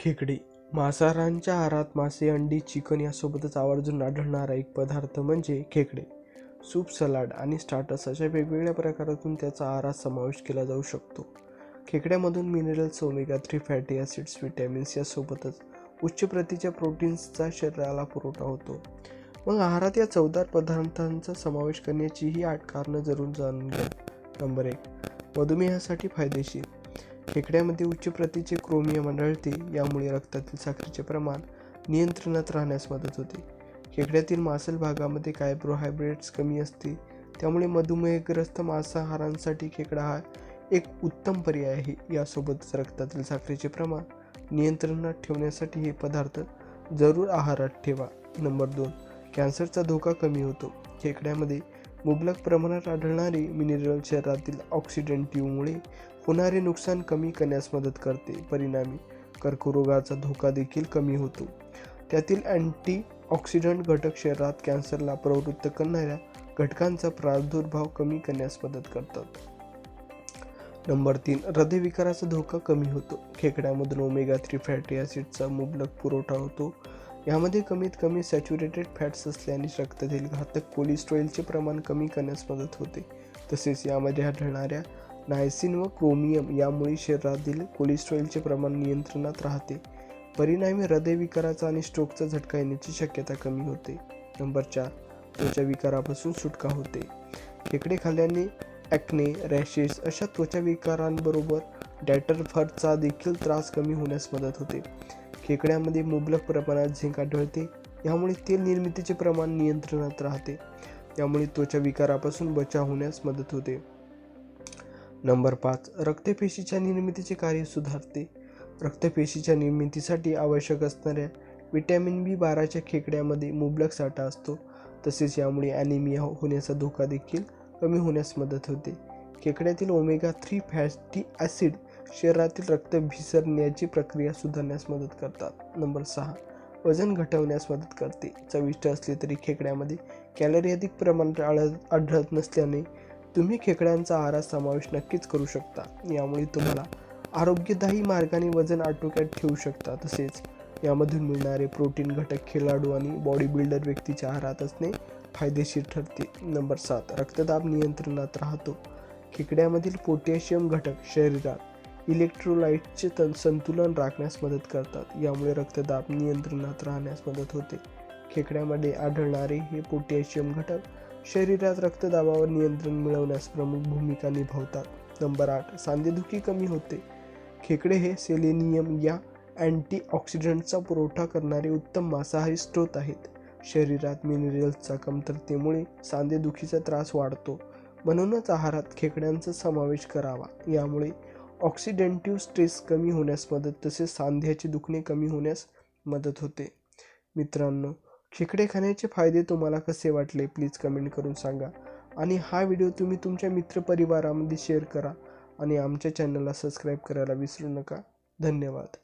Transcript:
खेकडे. मांसाहारांच्या आहारात मासे अंडी चिकन यासोबतच आवर्जून आढळणारा एक पदार्थ म्हणजे खेकडे. सूप सलाड आणि स्टार्टर्स अशा वेगवेगळ्या प्रकारातून त्याचा आहारात समावेश केला जाऊ शकतो. खेकड्यामधून minerals omega three fatty acids vitamins यासोबतच उच्च प्रतीच्या प्रोटीन्सचा शरीराला पुरवठा होतो. मग आहारात या चवदार पदार्थांचा समावेश करण्याची ही आठ कारणं जरूर जाणून घ्या. नंबर एक मधुमेहासाठी फायदेशीर. खेकड्यामध्ये उच्च प्रतीचे क्रोमियम आढळते यामुळे रक्तातील साखरेचे प्रमाण नियंत्रणात राहण्यास मदत होते. खेकड्यातील मांसल भागामध्ये कार्बोहायड्रेट्स कमी असते त्यामुळे मधुमेहग्रस्त मांसाहारांसाठी खेकडा हा एक उत्तम पर्याय आहे. यासोबतच रक्तातील साखरेचे प्रमाण नियंत्रणात ठेवण्यासाठी हे पदार्थ जरूर आहारात ठेवा. नंबर दोन कॅन्सरचा धोका कमी होतो. खेकड्यामध्ये मुबलक प्रमाणात आढळणारे मिनरल शरीरातील ऑक्सिडेंटिव्हमुळे होणारे नुकसान कमी करण्यास मदत करते. परिणामी कर्करोगाचा धोका देखील कमी होतो. त्यातील अँटी ऑक्सिडंट घटक शरीरात कॅन्सरला प्रवृत्त करणाऱ्या घटकांचा प्रादुर्भाव कमी करण्यास मदत करतात. नंबर तीन हृदयविकाराचा धोका कमी होतो. खेकड्यामधून ओमेगा थ्री फॅटी ॲसिडचा मुबलक पुरवठा होतो. यामध्ये कमीत कमी सॅच्युरेटेड फॅट्स असल्याने रक्तातील घातक कोलेस्ट्रॉलचे प्रमाण कमी करण्यास मदत होते. तसेच यामध्ये आढळणाऱ्या नायसिन व क्रोमियम यामुळे शरीरातील कोलेस्ट्रॉलचे प्रमाण नियंत्रणात राहते. परिणामी हृदयविकाराचा आणि स्ट्रोकचा झटका येण्याची शक्यता कमी होते. नंबर चार त्वचा विकारापासून सुटका होते. खेकडे खाल्ल्याने ॲक्ने रॅशेस अशा त्वचा विकारांबरोबर डॅटरफरचा देखील त्रास कमी होण्यास मदत होते. खेकड्यामध्ये मुबलक प्रमाणात झिंक आढळते. यामुळे तेल निर्मितीचे प्रमाण नियंत्रणात राहते. यामुळे त्वचा विकारापासून बचाव होण्यास मदत होते. नंबर पाच रक्तपेशीच्या निर्मितीचे कार्य सुधारते. रक्तपेशीच्या निर्मितीसाठी आवश्यक असणाऱ्या विटॅमिन बी बाराच्या खेकड्यामध्ये मुबलक साठा असतो. तसेच यामुळे ॲनिमिया होण्याचा धोका देखील कमी होण्यास मदत होते. खेकड्यातील ओमेगा थ्री फॅटी ॲसिड शरीरातील रक्त भिसरण्याची प्रक्रिया सुधारण्यास मदत करतात. नंबर सहा वजन घटवण्यास मदत करते. चविष्ट असले तरी खेकड्यामध्ये कॅलरी अधिक प्रमाणात आढळ आढळत नसल्याने तुम्ही खेकड्यांचा आहारात समावेश नक्कीच करू शकता. यामुळे तुम्हाला आरोग्यदायी मार्गाने वजन आटोक्यात ठेवू शकता. तसेच यामधून मिळणारे प्रोटीन घटक खेळाडू आणि बॉडी बिल्डर व्यक्तीच्या आहारात असणे फायदेशीर ठरते. नंबर सात रक्तदाब नियंत्रणात राहतो. खेकड्यामधील पोटॅशियम घटक शरीरात इलेक्ट्रोलाइटचे तन संतुलन राखण्यास मदत करतात. यामुळे रक्तदाब नियंत्रणात राहण्यास मदत होते. खेकड्यामध्ये आढळणारे हे पोटॅशियम घटक शरीरात रक्तदाबावर नियंत्रण मिळवण्यास प्रमुख भूमिका निभावतात. नंबर आठ सांधेदुखी कमी होते. खेकडे हे सेलेनियम या अँटीऑक्सिडंटचा पुरवठा करणारे उत्तम मांसाहारी स्रोत आहेत. शरीरात मिनरल्सचा कमतरतेमुळे सांधेदुखीचा त्रास वाढतो. म्हणूनच आहारात खेकड्यांचा समावेश करावा. यामुळे ऑक्सिडेंटिव्ह स्ट्रेस कमी होण्यास मदत तसेच सांध्याचे दुखणे कमी होण्यास मदत होते. मित्रांनो खेकडे खाण्याचे फायदे तुम्हाला कसे वाटले? प्लीज कमेंट करून सांगा. आणि हा व्हिडिओ तुम्ही तुमच्या मित्रपरिवारामध्ये शेअर करा. आणि आमच्या चॅनलला सबस्क्राईब करायला विसरू नका. धन्यवाद.